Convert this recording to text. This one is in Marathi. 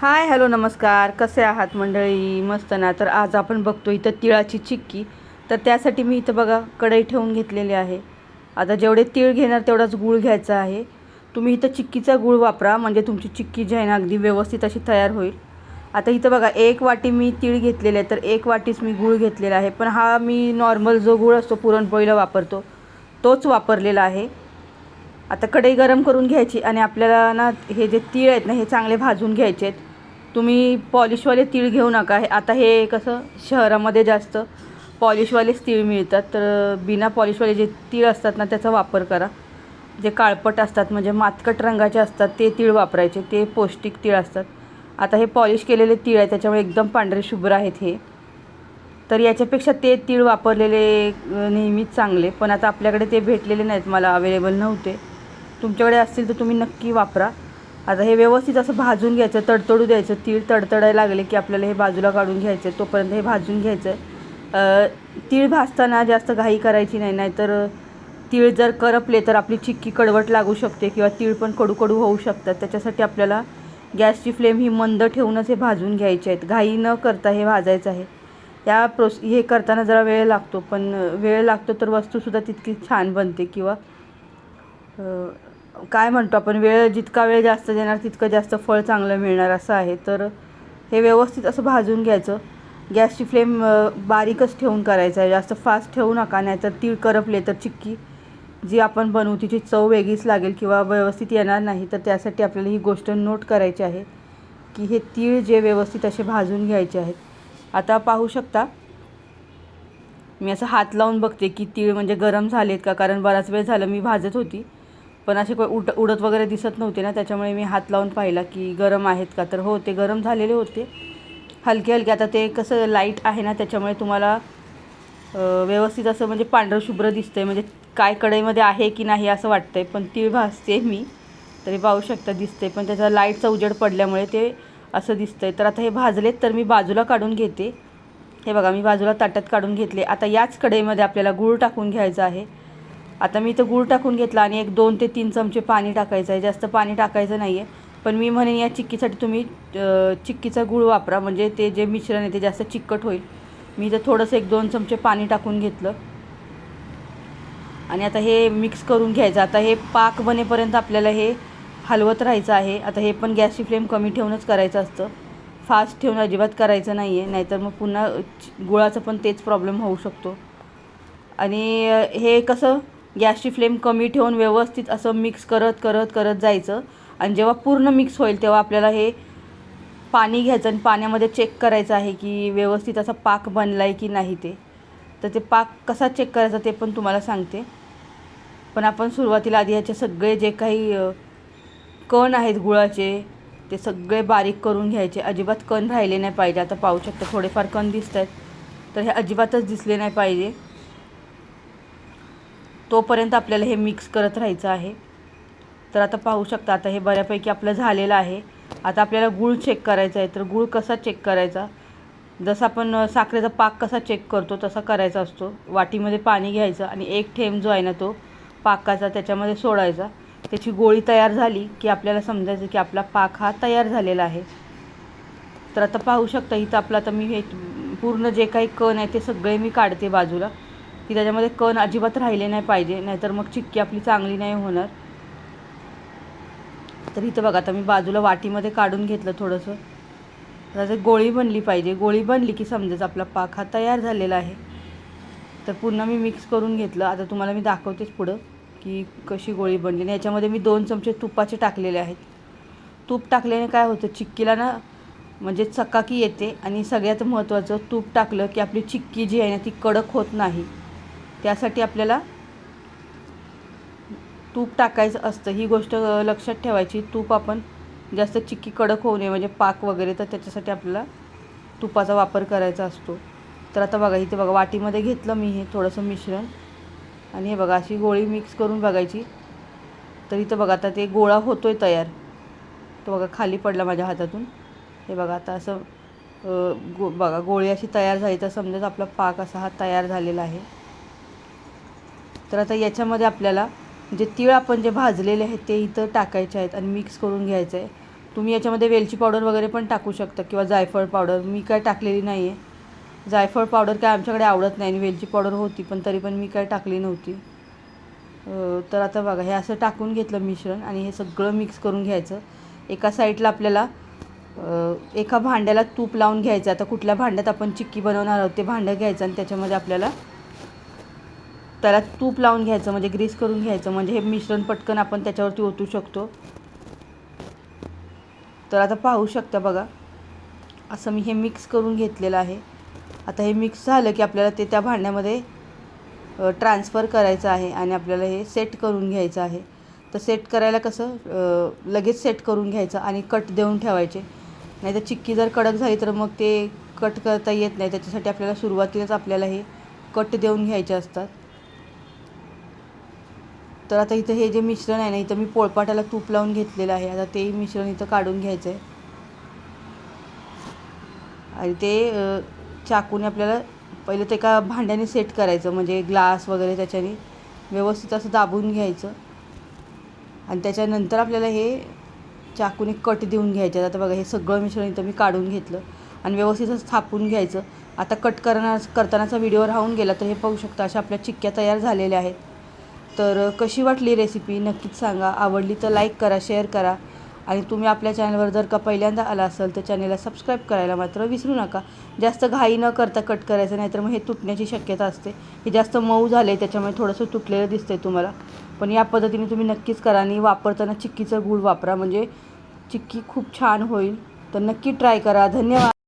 हाय हॅलो नमस्कार. कसे आहात मंडळी? मस्त ना? तर आज आपण बघतो इथं तिळाची चिक्की. तर त्यासाठी मी इथं बघा कढई ठेवून घेतलेली आहे. आता जेवढे तीळ घेणार तेवढाच गूळ घ्यायचा आहे. तुम्ही इथं चिक्कीचा गूळ वापरा. म्हणजे तुमची चिक्की जी आहे ना अगदी व्यवस्थित अशी तयार होईल. आता इथं बघा एक वाटी मी तीळ घेतलेले आहे. तर एक वाटीच मी गूळ घेतलेला आहे. पण हा मी नॉर्मल जो गूळ असतो पुरणपोळीला वापरतो तोच वापरलेला आहे. आता कढई गरम करून घ्यायची आणि आपल्याला ना हे जे तीळ आहेत ना हे चांगले भाजून घ्यायचे आहेत तुम्ही पॉलिशवाले तीळ घेऊ नका. हे आता हे कसं शहरामध्ये जास्त पॉलिशवालेच तीळ मिळतात. तर बिना पॉलिशवाले जे तीळ असतात ना त्याचा वापर करा. जे काळपट असतात म्हणजे मातकट रंगाचे असतात ते तीळ वापरायचे. ते पौष्टिक तीळ असतात. आता हे पॉलिश केलेले तीळ आहे त्याच्यामुळे एकदम पांढरे शुभ्र आहेत हे. तर याच्यापेक्षा ते तीळ वापरलेले नेहमीच चांगले. पण आता आपल्याकडे ते भेटलेले नाहीत मला अवेलेबल नव्हते. तुमच्याकडे असतील तर तुम्ही नक्की वापरा. आता हे व्यवस्थित असं भाजून घ्यायचं तडतडू द्यायचं तीळ तडतडायला लागले की आपल्याला हे बाजूला काढून घ्यायचं आहे तोपर्यंत हे भाजून घ्यायचं तीळ भाजताना जास्त घाई करायची नाही नाहीतर तीळ जर करपले तर आपली चिक्की कडवट लागू शकते किंवा तीळ पण कडू कडू होऊ शकतात. त्याच्यासाठी आपल्याला गॅसची फ्लेम ही मंद ठेवूनच हे भाजून घ्यायचे आहेत. घाई न करता हे भाजायचं आहे. या प्रोस हे करताना जरा वेळ लागतो पण वेळ लागतो तर वस्तूसुद्धा तितकी छान बनते किंवा काय म्हणतो आपण वेळ जितका वेळ जास्त देणार तितकं जास्त फळ चांगलं मिळणार असं आहे. तर हे व्यवस्थित असं भाजून घ्यायचं. गॅसची फ्लेम बारीकच ठेवून करायचं आहे. जास्त फास्ट ठेवू नका नाहीतर तीळ करपले तर चिक्की जी आपण बनवू तिची चव वेगळीच लागेल किंवा व्यवस्थित येणार नाही. तर त्यासाठी आपल्याला ही गोष्ट नोट करायची आहे की हे तीळ जे व्यवस्थित असे भाजून घ्यायचे आहेत. आता पाहू शकता मी असं हात लावून बघते की तीळ म्हणजे गरम झालेत का? कारण बराच वेळ झालं मी भाजत होती. पण असे को उड उडत वगैरे दिसत नव्हते ना त्याच्यामुळे मी हात लावून पाहिला की गरम आहेत का? तर हो ते गरम झालेले होते. हलके हलके. आता ते कसं लाइट आहे ना त्याच्यामुळे तुम्हाला व्यवस्थित असं म्हणजे पांढरं शुभ्र दिसतंय. म्हणजे काय कढईमध्ये आहे की नाही असं वाटतंय पण तीळ भाजते मी. तरी पाहू शकता दिसते पण त्याचा लाईटचा उजेड पडल्यामुळे ते असं दिसतंय. तर आता हे भाजलेत तर मी बाजूला काढून घेते. हे बघा मी बाजूला ताटात काढून घेतले. आता याच कढईमध्ये आपल्याला गूळ टाकून घ्यायचा आहे. आता मी इथं गूळ टाकून घेतला आणि एक दोन ते तीन चमचे पाणी टाकायचं आहे. जास्त पाणी टाकायचं नाही आहे पण मी म्हणेन या चिक्कीसाठी तुम्ही चिक्कीचा गूळ वापरा. म्हणजे ते जे मिश्रण आहे ते जास्त चिकट होईल. मी इथं थोडंसं एक दोन चमचे पाणी टाकून घेतलं. आणि आता हे मिक्स करून घ्यायचं. आता हे पाक बनेपर्यंत आपल्याला हे हलवत राहायचं आहे. आता हे पण गॅसची फ्लेम कमी ठेवूनच करायचं असतं. फास्ट ठेवून अजिबात करायचं नाही आहे नाहीतर मग पुन्हा च- गुळाचं पण तेच प्रॉब्लेम होऊ शकतो. आणि हे कसं गॅसची फ्लेम कमी ठेवून व्यवस्थित असं मिक्स करत करत करत जायचं. आणि जेव्हा पूर्ण मिक्स होईल तेव्हा आपल्याला हे पाणी घ्यायचं आणि पाण्यामध्ये चेक करायचं आहे की व्यवस्थित असा पाक बनला आहे की नाही ते. तर ते पाक कसा चेक करायचा ते पण तुम्हाला सांगते. पण आपण सुरुवातीला आधी ह्याचे सगळे जे काही कण आहेत गुळाचे ते सगळे बारीक करून घ्यायचे. अजिबात कण राहिले नाही पाहिजे. आता पाहू शकता थोडेफार कण दिसत आहेत तर हे अजिबातच दिसले नाही पाहिजे. तोपर्यंत आपल्याला हे मिक्स करत राहायचं आहे. तर आता पाहू शकता आता हे बऱ्यापैकी आपलं झालेलं आहे. आता आपल्याला गूळ चेक करायचा आहे. तर गूळ कसा चेक करायचा? जसं आपण साखरेचा पाक कसा चेक करतो तसा करायचा असतो. वाटीमध्ये पाणी घ्यायचं आणि एक ठेंब जो आहे ना तो पाकाचा त्याच्यामध्ये सोडायचा. त्याची गोळी तयार झाली की आपल्याला समजायचं की आपला पाक हा तयार झालेला आहे. तर आता पाहू शकता इथं आपलं आता मी हे पूर्ण जे काही कण आहे ते सगळे मी काढते बाजूला. की त्याच्यामध्ये कण अजिबात राहिले नाही पाहिजे नाहीतर मग चिक्की आपली चांगली नाही होणार. तर इथं बघा आता मी बाजूला वाटीमध्ये काढून घेतलं थोडंसं. आता ते गोळी बनली पाहिजे. गोळी बनली की समजेच आपला पाक हा तयार झालेला आहे. तर पुन्हा मी मिक्स करून घेतलं. आता तुम्हाला मी दाखवतेच पुढं की कशी गोळी बनली. आणि याच्यामध्ये मी दोन चमचे तुपाचे टाकलेले आहेत. तूप टाकल्याने काय होतं चिक्कीला ना म्हणजे चकाकी येते. आणि सगळ्यात महत्त्वाचं तूप टाकलं की आपली चिक्की जी आहे ना ती कडक होत नाही. त्यासाठी आपल्याला तूप टाकायचं असतं. ही गोष्ट लक्षात ठेवायची. तूप आपण जास्त चिक्की कडक होऊ नये. म्हणजे पाक वगैरे तर त्याच्यासाठी आपल्याला तुपाचा वापर करायचा असतो. तर आता बघा इथे बघा वाटीमध्ये घेतलं मी हे थोडंसं मिश्रण. आणि हे बघा अशी गोळी मिक्स करून बघायची. तर इथं बघा आता ते गोळा होतो आहे तयार. तो बघा खाली पडला माझ्या हातातून. हे बघा आता असं गो बघा गोळी अशी तयार झाली. तर समजाच आपला पाक असा हा तयार झालेला आहे. तर आता याच्यामध्ये आपल्याला जे तीळ आपण जे भाजलेले आहेत ते इथं टाकायचे आहेत आणि मिक्स करून घ्यायचं आहे. तुम्ही याच्यामध्ये वेलची पावडर वगैरे पण टाकू शकता किंवा जायफळ पावडर मी काय टाकलेली नाही आहे जायफळ पावडर काय आमच्याकडे आवडत नाही आणि वेलची पावडर होती पण तरी पण मी काय टाकली नव्हती. तर आता बघा हे असं टाकून घेतलं मिश्रण आणि हे सगळं मिक्स करून घ्यायचं. एका साईडला आपल्याला एका भांड्याला तूप लावून घ्यायचं. आता कुठल्या भांड्यात आपण चिक्की बनवणार आहोत ते भांडं घ्यायचं आणि त्याच्यामध्ये आपल्याला त्याला तूप लावून घ्यायचं म्हणजे ग्रीस करून घ्यायचं म्हणजे हे मिश्रण पटकन आपण त्याच्यावरती ओतू शकतो. तर आता पाहू शकता बघा असं मी हे मिक्स करून घेतलेलं आहे. आता हे मिक्स झालं की आपल्याला ते त्या भांड्यामध्ये ट्रान्सफर करायचं आहे आणि आपल्याला हे सेट करून घ्यायचं आहे. तर सेट करायला कसं लगेच सेट करून घ्यायचं आणि कट देऊन ठेवायचे. नाही तर चिक्की जर कडक झाली तर मग ते कट करता येत नाही. त्याच्यासाठी आपल्याला सुरुवातीलाच आपल्याला हे कट देऊन घ्यायचे असतात. तर आता इथं हे जे मिश्रण आहे ना इथं मी पोळपाटाला तूप लावून घेतलेलं आहे. आता ते मिश्रण इथं काढून घ्यायचं आहे आणि ते चाकूने आपल्याला पहिलं ते एका भांड्याने सेट करायचं. म्हणजे ग्लास वगैरे त्याच्याने व्यवस्थित असं दाबून घ्यायचं. आणि त्याच्यानंतर आपल्याला हे चाकूने कट देऊन घ्यायचे. आता बघा हे सगळं मिश्रण इथं मी काढून घेतलं. आणि व्यवस्थित असं थापून घ्यायचं. आता कट करणार करतानाचा व्हिडिओ राहून गेला तर हे पाहू शकता अशा आपल्या चिक्क्या तयार झालेल्या आहेत. तर कशी वाटली रेसिपी नक्कीच सांगा. आवडली तर लाईक करा शेअर करा. आणि तुम्ही आपल्या चॅनलवर जर का पहिल्यांदा आला असाल तर चॅनलला सबस्क्राईब करायला मात्र विसरू नका. जास्त घाई न करता कट करायचं नाहीतर मग हे तुटण्याची शक्यता असते. हे जास्त मऊ झाले त्याच्यामुळे थोडंसं तुटलेलं दिसतंय तुम्हाला. पण या पद्धतीने तुम्ही नक्कीच करा आणि वापरताना चिक्कीचं गूळ वापरा. म्हणजे चिक्की खूप छान होईल. तर नक्की ट्राय करा. धन्यवाद.